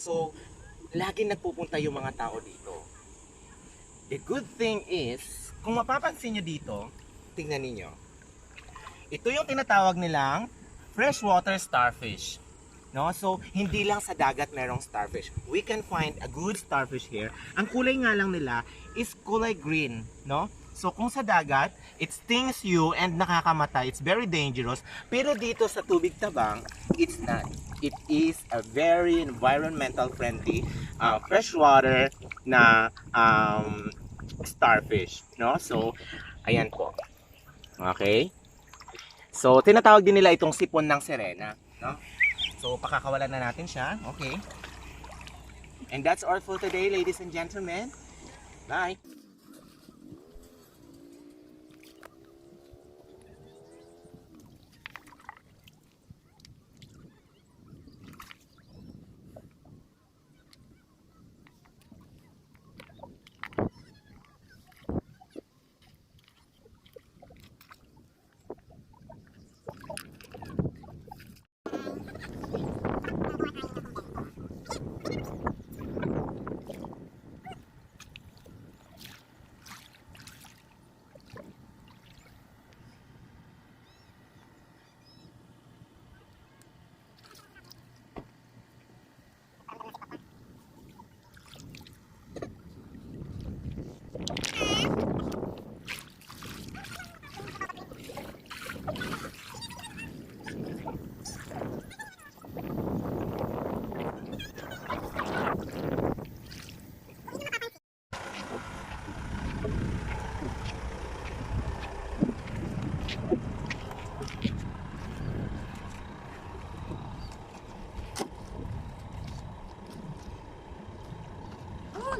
So, lagi nagpupunta yung mga tao dito. The good thing is, kung mapapansin nyo dito, tingnan ninyo. Ito yung tinatawag nilang freshwater starfish. No? So, hindi lang sa dagat merong starfish. We can find a good starfish here. Ang kulay nga lang nila is kulay green, no? So, kung sa dagat, it stings you and nakakamatay. It's very dangerous. Pero dito sa tubig tabang, it's not. It is a very environmental friendly uh, freshwater na um, starfish, no? So, ayan po. Okay? So, tinatawag din nila itong sipon ng sirena, no? So, pakakawalan na natin siya. Okay. And that's all for today, ladies and gentlemen. Bye.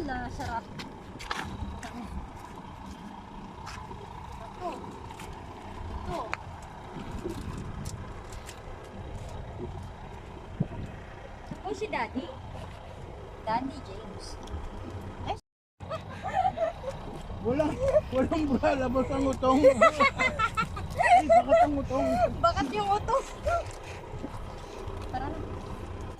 Wala, sarap. Ito. Ito. Ako si Daddy. Danny James. Walang, walang lalabas ang utong. Ay, bakit ang utong? Bakit yung utong?